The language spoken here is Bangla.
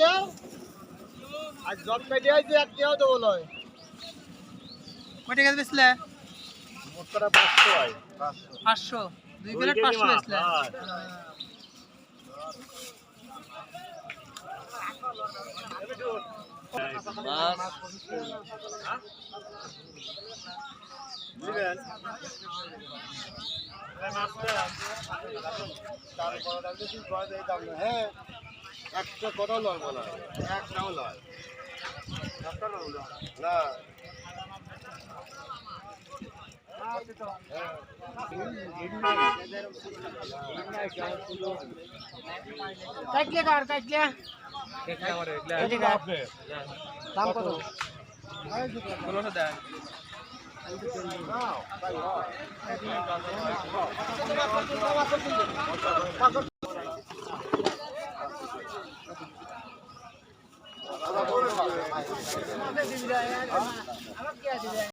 বেচলে আজ জব কাটি আইছে এক কেউ দেবো লয় কয় টাকা বেচলে? মোট করা পাঁচশো হয় পাঁচশো। দুই প্লেট পাঁচশো বেচলে? বুঝলেন একটা কত লয় বলা একটাও লয়। না। কাটলে কার কাটলে। দাম কত? ষোলোশো দেয়